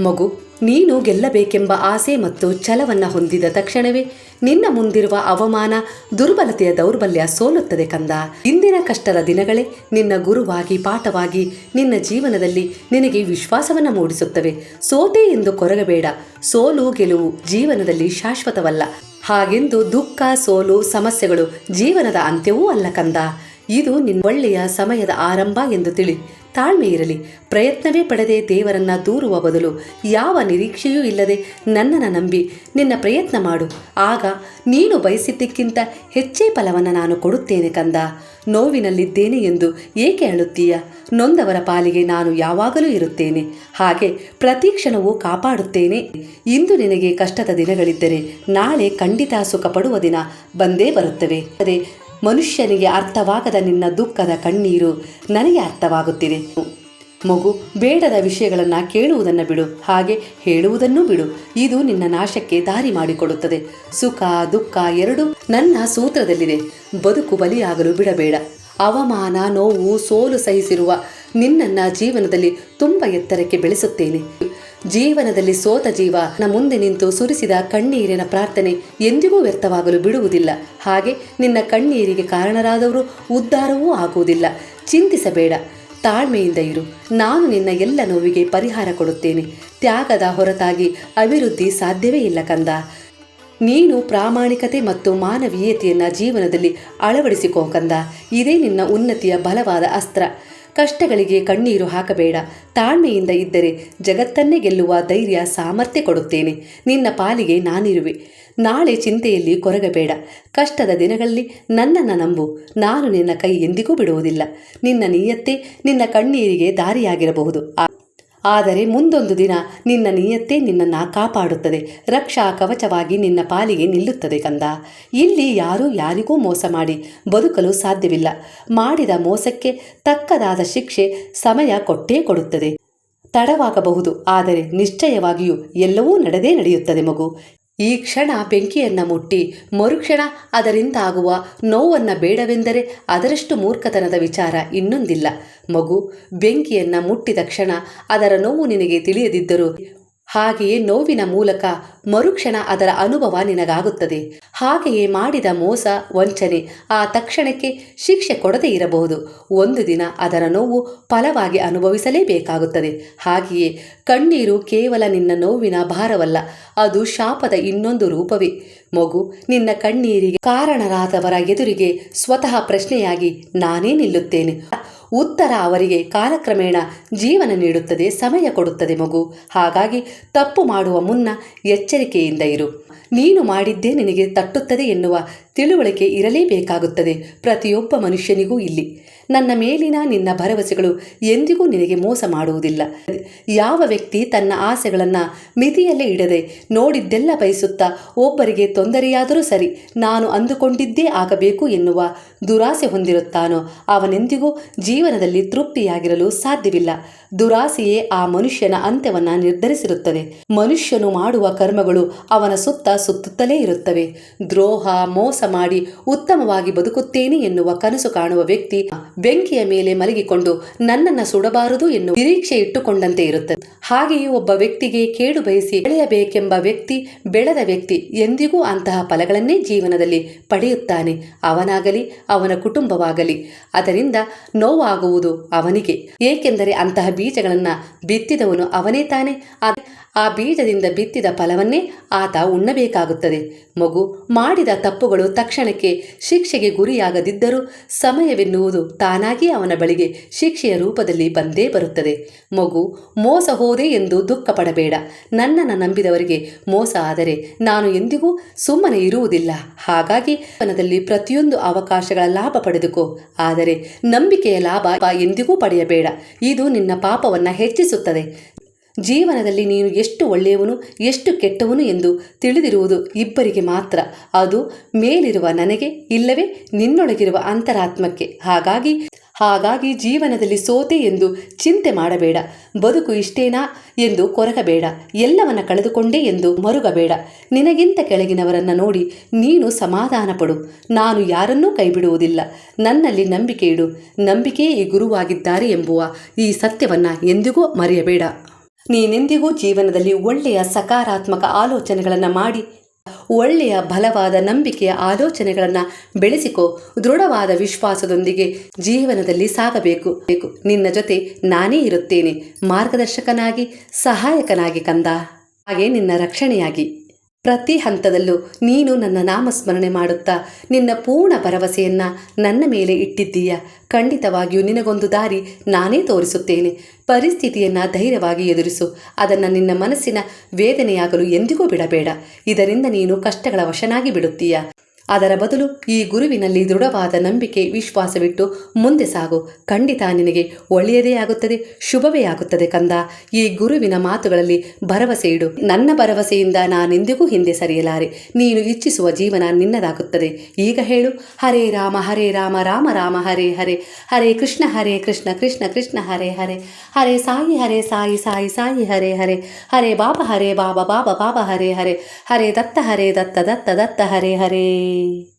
ಮಗು, ನೀನು ಗೆಲ್ಲಬೇಕೆಂಬ ಆಸೆ ಮತ್ತು ಛಲವನ್ನ ಹೊಂದಿದ ತಕ್ಷಣವೇ ನಿನ್ನ ಮುಂದಿರುವ ಅವಮಾನ ದುರ್ಬಲತೆಯ ದೌರ್ಬಲ್ಯ ಸೋಲುತ್ತದೆ ಕಂದ. ಇಂದಿನ ಕಷ್ಟದ ದಿನಗಳೇ ನಿನ್ನ ಗುರುವಾಗಿ ಪಾಠವಾಗಿ ನಿನ್ನ ಜೀವನದಲ್ಲಿ ನಿನಗೆ ವಿಶ್ವಾಸವನ್ನು ಮೂಡಿಸುತ್ತವೆ. ಸೋತೆ ಎಂದು ಕೊರಗಬೇಡ. ಸೋಲು ಗೆಲುವು ಜೀವನದಲ್ಲಿ ಶಾಶ್ವತವಲ್ಲ. ಹಾಗೆಂದು ದುಃಖ, ಸೋಲು, ಸಮಸ್ಯೆಗಳು ಜೀವನದ ಅಂತ್ಯವೂ ಅಲ್ಲ ಕಂದ. ಇದು ನಿನ್ನ ಒಳ್ಳೆಯ ಸಮಯದ ಆರಂಭ ಎಂದು ತಿಳಿ. ತಾಳ್ಮೆ ಇರಲಿ. ಪ್ರಯತ್ನವೇ ಪಡೆದೆ ದೇವರನ್ನ ದೂರುವ ಬದಲು ಯಾವ ನಿರೀಕ್ಷೆಯೂ ಇಲ್ಲದೆ ನನ್ನನ್ನು ನಂಬಿ ನಿನ್ನ ಪ್ರಯತ್ನ ಮಾಡು. ಆಗ ನೀನು ಬಯಸಿದ್ದಕ್ಕಿಂತ ಹೆಚ್ಚೇ ಫಲವನ್ನು ನಾನು ಕೊಡುತ್ತೇನೆ ಕಂದ. ನೋವಿನಲ್ಲಿದ್ದೇನೆ ಎಂದು ಏಕೆ ಅಳುತ್ತೀಯ? ನೊಂದವರ ಪಾಲಿಗೆ ನಾನು ಯಾವಾಗಲೂ ಇರುತ್ತೇನೆ. ಹಾಗೆ ಪ್ರತಿ ಕ್ಷಣವೂ ಕಾಪಾಡುತ್ತೇನೆ. ಇಂದು ನಿನಗೆ ಕಷ್ಟದ ದಿನಗಳಿದ್ದರೆ ನಾಳೆ ಖಂಡಿತ ಸುಖ ಪಡುವ ದಿನ ಬಂದೇ ಬರುತ್ತವೆ. ಅದೇ ಮನುಷ್ಯನಿಗೆ ಅರ್ಥವಾಗದ ನಿನ್ನ ದುಃಖದ ಕಣ್ಣೀರು ನನಗೆ ಅರ್ಥವಾಗುತ್ತಿದೆ. ಮಗು, ಬೇಡದ ವಿಷಯಗಳನ್ನು ಕೇಳುವುದನ್ನು ಬಿಡು, ಹಾಗೆ ಹೇಳುವುದನ್ನೂ ಬಿಡು. ಇದು ನಿನ್ನ ನಾಶಕ್ಕೆ ದಾರಿ ಮಾಡಿಕೊಡುತ್ತದೆ. ಸುಖ, ದುಃಖ ಎರಡೂ ನನ್ನ ಸೂತ್ರದಲ್ಲಿದೆ. ಬದುಕು ಬಲಿಯಾಗಲು ಬಿಡಬೇಡ. ಅವಮಾನ, ನೋವು, ಸೋಲು ಸಹಿಸಿರುವ ನಿನ್ನನ್ನು ಜೀವನದಲ್ಲಿ ತುಂಬ ಎತ್ತರಕ್ಕೆ ಬೆಳೆಸುತ್ತೇನೆ. ಜೀವನದಲ್ಲಿ ಸೋತ ಜೀವ ಮುಂದೆ ನಿಂತು ಸುರಿಸಿದ ಕಣ್ಣೀರಿನ ಪ್ರಾರ್ಥನೆ ಎಂದಿಗೂ ವ್ಯರ್ಥವಾಗಲು ಬಿಡುವುದಿಲ್ಲ. ಹಾಗೆ ನಿನ್ನ ಕಣ್ಣೀರಿಗೆ ಕಾರಣರಾದವರು ಉದ್ಧಾರವೂ ಆಗುವುದಿಲ್ಲ. ಚಿಂತಿಸಬೇಡ. ತಾಳ್ಮೆಯಿಂದ ಇರು. ನಾನು ನಿನ್ನ ಎಲ್ಲ ನೋವಿಗೆ ಪರಿಹಾರ ಕೊಡುತ್ತೇನೆ. ತ್ಯಾಗದ ಹೊರತಾಗಿ ಅಭಿವೃದ್ಧಿ ಸಾಧ್ಯವೇ ಇಲ್ಲ ಕಂದ. ನೀನು ಪ್ರಾಮಾಣಿಕತೆ ಮತ್ತು ಮಾನವೀಯತೆಯನ್ನು ಜೀವನದಲ್ಲಿ ಅಳವಡಿಸಿಕೋ ಕಂದ. ಇದೇ ನಿನ್ನ ಉನ್ನತಿಯ ಬಲವಾದ ಅಸ್ತ್ರ. ಕಷ್ಟಗಳಿಗೆ ಕಣ್ಣೀರು ಹಾಕಬೇಡ. ತಾಳ್ಮೆಯಿಂದ ಇದ್ದರೆ ಜಗತ್ತನ್ನೇ ಗೆಲ್ಲುವ ಧೈರ್ಯ ಸಾಮರ್ಥ್ಯ ಕೊಡುತ್ತೇನೆ. ನಿನ್ನ ಪಾಲಿಗೆ ನಾನಿರುವೆ. ನಾಳೆ ಚಿಂತೆಯಲ್ಲಿ ಕೊರಗಬೇಡ. ಕಷ್ಟದ ದಿನಗಳಲ್ಲಿ ನನ್ನನ್ನು ನಂಬು. ನಾನು ನಿನ್ನ ಕೈ ಎಂದಿಗೂ ಬಿಡುವುದಿಲ್ಲ. ನಿನ್ನ ನಿಯತ್ತೆ ನಿನ್ನ ಕಣ್ಣೀರಿಗೆ ದಾರಿಯಾಗಿರಬಹುದು. ಆದರೆ ಮುಂದೊಂದು ದಿನ ನಿನ್ನ ನಿಯತ್ತೇ ನಿನ್ನನ್ನು ಕಾಪಾಡುತ್ತದೆ. ರಕ್ಷಾ ಕವಚವಾಗಿ ನಿನ್ನ ಪಾಲಿಗೆ ನಿಲ್ಲುತ್ತದೆ ಕಂದ. ಇಲ್ಲಿ ಯಾರೂ ಯಾರಿಗೂ ಮೋಸ ಮಾಡಿ ಬದುಕಲು ಸಾಧ್ಯವಿಲ್ಲ. ಮಾಡಿದ ಮೋಸಕ್ಕೆ ತಕ್ಕದಾದ ಶಿಕ್ಷೆ ಸಮಯ ಕೊಟ್ಟೇ ಕೊಡುತ್ತದೆ. ತಡವಾಗಬಹುದು, ಆದರೆ ನಿಶ್ಚಯವಾಗಿಯೂ ಎಲ್ಲವೂ ನಡೆದೇ ನಡೆಯುತ್ತದೆ ಮಗು. ಈ ಕ್ಷಣ ಬೆಂಕಿಯನ್ನ ಮುಟ್ಟಿ ಮರುಕ್ಷಣ ಅದರಿಂದಾಗುವ ನೋವನ್ನು ಬೇಡವೆಂದರೆ ಅದರಷ್ಟು ಮೂರ್ಖತನದ ವಿಚಾರ ಇನ್ನೊಂದಿಲ್ಲ. ಮಗು ಬೆಂಕಿಯನ್ನ ಮುಟ್ಟಿದ ಕ್ಷಣ ಅದರ ನೋವು ನಿನಗೆ ತಿಳಿಯದಿದ್ದರೂ ಹಾಗೆಯೇ ನೋವಿನ ಮೂಲಕ ಮರುಕ್ಷಣ ಅದರ ಅನುಭವ ನಿನಗಾಗುತ್ತದೆ. ಹಾಗೆಯೇ ಮಾಡಿದ ಮೋಸ, ವಂಚನೆ ಆ ತಕ್ಷಣಕ್ಕೆ ಶಿಕ್ಷೆ ಕೊಡದೇ ಇರಬಹುದು. ಒಂದು ದಿನ ಅದರ ನೋವು ಫಲವಾಗಿ ಅನುಭವಿಸಲೇಬೇಕಾಗುತ್ತದೆ. ಹಾಗೆಯೇ ಕಣ್ಣೀರು ಕೇವಲ ನಿನ್ನ ನೋವಿನ ಭಾರವಲ್ಲ, ಅದು ಶಾಪದ ಇನ್ನೊಂದು ರೂಪವೇ. ಮಗು, ನಿನ್ನ ಕಣ್ಣೀರಿಗೆ ಕಾರಣರಾದವರ ಎದುರಿಗೆ ಸ್ವತಃ ಪ್ರಶ್ನೆಯಾಗಿ ನಾನೇ ನಿಲ್ಲುತ್ತೇನೆ. ಉತ್ತರ ಅವರಿಗೆ ಕಾಲಕ್ರಮೇಣ ಜೀವನ ನೀಡುತ್ತದೆ, ಸಮಯ ಕೊಡುತ್ತದೆ ಮಗು. ಹಾಗಾಗಿ ತಪ್ಪು ಮಾಡುವ ಮುನ್ನ ಎಚ್ಚರಿಕೆಯಿಂದ ಇರು. ನೀನು ಮಾಡಿದ್ದೇ ನಿನಗೆ ತಟ್ಟುತ್ತದೆ ಎನ್ನುವ ತಿಳುವಳಿಕೆ ಇರಲೇಬೇಕಾಗುತ್ತದೆ. ಪ್ರತಿಯೊಬ್ಬ ಮನುಷ್ಯನಿಗೂ ಇಲ್ಲಿ. ನನ್ನ ಮೇಲಿನ ನಿನ್ನ ಭರವಸೆಗಳು ಎಂದಿಗೂ ನಿನಗೆ ಮೋಸ ಮಾಡುವುದಿಲ್ಲ. ಯಾವ ವ್ಯಕ್ತಿ ತನ್ನ ಆಸೆಗಳನ್ನು ಮಿತಿಯಲ್ಲೇ ಇಡದೆ ನೋಡಿದ್ದೆಲ್ಲ ಬಯಸುತ್ತಾ ಒಬ್ಬರಿಗೆ ತೊಂದರೆಯಾದರೂ ಸರಿ ನಾನು ಅಂದುಕೊಂಡಿದ್ದೇ ಆಗಬೇಕು ಎನ್ನುವ ದುರಾಸೆ ಹೊಂದಿರುತ್ತಾನೋ ಅವನೆಂದಿಗೂ ಜೀವನದಲ್ಲಿ ತೃಪ್ತಿಯಾಗಿರಲು ಸಾಧ್ಯವಿಲ್ಲ. ದುರಾಸೆಯೇ ಆ ಮನುಷ್ಯನ ಅಂತ್ಯವನ್ನು ನಿರ್ಧರಿಸಿರುತ್ತದೆ. ಮನುಷ್ಯನು ಮಾಡುವ ಕರ್ಮಗಳು ಅವನ ಸುತ್ತ ಸುತ್ತುತ್ತಲೇ ಇರುತ್ತವೆ. ದ್ರೋಹ, ಮೋಸ ಮಾಡಿ ಉತ್ತಮವಾಗಿ ಬದುಕುತ್ತೇನೆ ಎನ್ನುವ ಕನಸು ಕಾಣುವ ವ್ಯಕ್ತಿ ಬೆಂಕಿಯ ಮೇಲೆ ಮಲಗಿಕೊಂಡು ನನ್ನನ್ನು ಸುಡಬಾರದು ಎನ್ನುವ ನಿರೀಕ್ಷೆ ಇಟ್ಟುಕೊಂಡಂತೆ ಇರುತ್ತದೆ ಹಾಗೆಯೇ ಒಬ್ಬ ವ್ಯಕ್ತಿಗೆ ಕೇಡು ಬಯಸಿ ಬೆಳೆಯಬೇಕೆಂಬ ವ್ಯಕ್ತಿ ಬೆಳೆದ ವ್ಯಕ್ತಿ ಎಂದಿಗೂ ಅಂತಹ ಫಲಗಳನ್ನೇ ಜೀವನದಲ್ಲಿ ಪಡೆಯುತ್ತಾನೆ. ಅವನಾಗಲಿ, ಅವನ ಕುಟುಂಬವಾಗಲಿ. ಅದರಿಂದ ನೋವಾಗುವುದು ಅವನಿಗೆ. ಏಕೆಂದರೆ ಅಂತಹ ಬೀಜಗಳನ್ನು ಬಿತ್ತಿದವನು ಅವನೇ ತಾನೆ. ಆ ಬೀಜದಿಂದ ಬಿತ್ತಿದ ಫಲವನ್ನೇ ಆತ ಉಣ್ಣಬೇಕಾಗುತ್ತದೆ. ಮಗು ಮಾಡಿದ ತಪ್ಪುಗಳು ತಕ್ಷಣಕ್ಕೆ ಶಿಕ್ಷೆಗೆ ಗುರಿಯಾಗದಿದ್ದರೂ ಸಮಯವೆನ್ನುವುದು ತಾನಾಗಿ ಅವನ ಬಳಿಗೆ ಶಿಕ್ಷೆಯ ರೂಪದಲ್ಲಿ ಬಂದೇ ಬರುತ್ತದೆ. ಮಗು, ಮೋಸ ಹೋದೆ ಎಂದು ದುಃಖ ಪಡಬೇಡ ನನ್ನನ್ನು ನಂಬಿದವರಿಗೆ ಮೋಸ ಆದರೆ ನಾನು ಎಂದಿಗೂ ಸುಮ್ಮನೆ ಇರುವುದಿಲ್ಲ. ಹಾಗಾಗಿ ಜೀವನದಲ್ಲಿ ಪ್ರತಿಯೊಂದು ಅವಕಾಶಗಳ ಲಾಭ ಪಡೆದುಕೋ. ಆದರೆ ನಂಬಿಕೆಯ ಲಾಭ ಎಂದಿಗೂ ಪಡೆಯಬೇಡ. ಇದು ನಿನ್ನ ಪಾಪವನ್ನು ಹೆಚ್ಚಿಸುತ್ತದೆ. ಜೀವನದಲ್ಲಿ ನೀನು ಎಷ್ಟು ಒಳ್ಳೆಯವನು, ಎಷ್ಟು ಕೆಟ್ಟವನು ಎಂದು ತಿಳಿದಿರುವುದು ಇಬ್ಬರಿಗೆ ಮಾತ್ರ. ಅದು ಮೇಲಿರುವ ನನಗೆ ಇಲ್ಲವೇ ನಿನ್ನೊಳಗಿರುವ ಅಂತರಾತ್ಮಕ್ಕೆ. ಹಾಗಾಗಿ ಹಾಗಾಗಿ ಜೀವನದಲ್ಲಿ ಸೋತೆ ಎಂದು ಚಿಂತೆ ಮಾಡಬೇಡ. ಬದುಕು ಇಷ್ಟೇನಾ ಎಂದು ಕೊರಗಬೇಡ. ಎಲ್ಲವನ್ನ ಕಳೆದುಕೊಂಡೆ ಎಂದು ಮರುಗಬೇಡ. ನಿನಗಿಂತ ಕೆಳಗಿನವರನ್ನು ನೋಡಿ ನೀನು ಸಮಾಧಾನ ಪಡು ನಾನು ಯಾರನ್ನೂ ಕೈಬಿಡುವುದಿಲ್ಲ. ನನ್ನಲ್ಲಿ ನಂಬಿಕೆ ಇಡು. ನಂಬಿಕೆಯೇ ಈ ಗುರುವಾಗಿದ್ದಾರೆ ಎಂಬುವ ಈ ಸತ್ಯವನ್ನು ಎಂದಿಗೂ ಮರೆಯಬೇಡ. ನೀನೆಂದಿಗೂ ಜೀವನದಲ್ಲಿ ಒಳ್ಳೆಯ ಸಕಾರಾತ್ಮಕ ಆಲೋಚನೆಗಳನ್ನು ಮಾಡಿ, ಒಳ್ಳೆಯ ಬಲವಾದ ನಂಬಿಕೆಯ ಆಲೋಚನೆಗಳನ್ನು ಬೆಳೆಸಿಕೊ. ದೃಢವಾದ ವಿಶ್ವಾಸದೊಂದಿಗೆ ಜೀವನದಲ್ಲಿ ಸಾಗಬೇಕು. ಬೇಕು ನಿನ್ನ ಜೊತೆ ನಾನೇ ಇರುತ್ತೇನೆ. ಮಾರ್ಗದರ್ಶಕನಾಗಿ, ಸಹಾಯಕನಾಗಿ ಕಂದ. ಹಾಗೆ ನಿನ್ನ ರಕ್ಷಣೆಯಾಗಿ. ಪ್ರತಿ ಹಂತದಲ್ಲೂ ನೀನು ನನ್ನ ನಾಮಸ್ಮರಣೆ ಮಾಡುತ್ತಾ ನಿನ್ನ ಪೂರ್ಣ ಭರವಸೆಯನ್ನ ನನ್ನ ಮೇಲೆ ಇಟ್ಟಿದ್ದೀಯ? ಖಂಡಿತವಾಗಿಯೂ ನಿನಗೊಂದು ದಾರಿ ನಾನೇ ತೋರಿಸುತ್ತೇನೆ. ಪರಿಸ್ಥಿತಿಯನ್ನು ಧೈರ್ಯವಾಗಿ ಎದುರಿಸು. ಅದನ್ನು ನಿನ್ನ ಮನಸ್ಸಿನ ವೇದನೆಯಾಗಲು ಎಂದಿಗೂ ಬಿಡಬೇಡ. ಇದರಿಂದ ನೀನು ಕಷ್ಟಗಳ ವಶನಾಗಿ ಬಿಡುತ್ತೀಯ? ಅದರ ಬದಲು ಈ ಗುರುವಿನಲ್ಲಿ ದೃಢವಾದ ನಂಬಿಕೆ, ವಿಶ್ವಾಸವಿಟ್ಟು ಮುಂದೆ ಸಾಗು. ಖಂಡಿತ ನಿನಗೆ ಒಳ್ಳೆಯದೇ ಆಗುತ್ತದೆ, ಶುಭವೇ ಆಗುತ್ತದೆ ಕಂದ. ಈ ಗುರುವಿನ ಮಾತುಗಳಲ್ಲಿ ಭರವಸೆ ಇಡು. ನನ್ನ ಭರವಸೆಯಿಂದ ನಾನೆಂದಿಗೂ ಹಿಂದೆ ಸರಿಯಲಾರೆ. ನೀನು ಇಚ್ಛಿಸುವ ಜೀವನ ನಿನ್ನದಾಗುತ್ತದೆ. ಈಗ ಹೇಳು. ಹರೇ ರಾಮ ಹರೇ ರಾಮ ರಾಮ ರಾಮ, ಹರೇ ಹರೇ. ಹರೇ ಕೃಷ್ಣ ಹರೇ ಕೃಷ್ಣ ಕೃಷ್ಣ ಕೃಷ್ಣ, ಹರೇ ಹರೇ. ಹರೇ ಸಾಯಿ ಹರೇ ಸಾಯಿ ಸಾಯಿ ಸಾಯಿ, ಹರೇ ಹರೇ. ಹರೇ ಬಾಬಾ ಹರೇ ಬಾಬಾ ಬಾಬಾ ಬಾಬಾ, ಹರೇ ಹರೇ. ಹರೇ ದತ್ತ ಹರೇ ದತ್ತ ದತ್ತ ದತ್ತ, ಹರೇ ಹರೇ. day.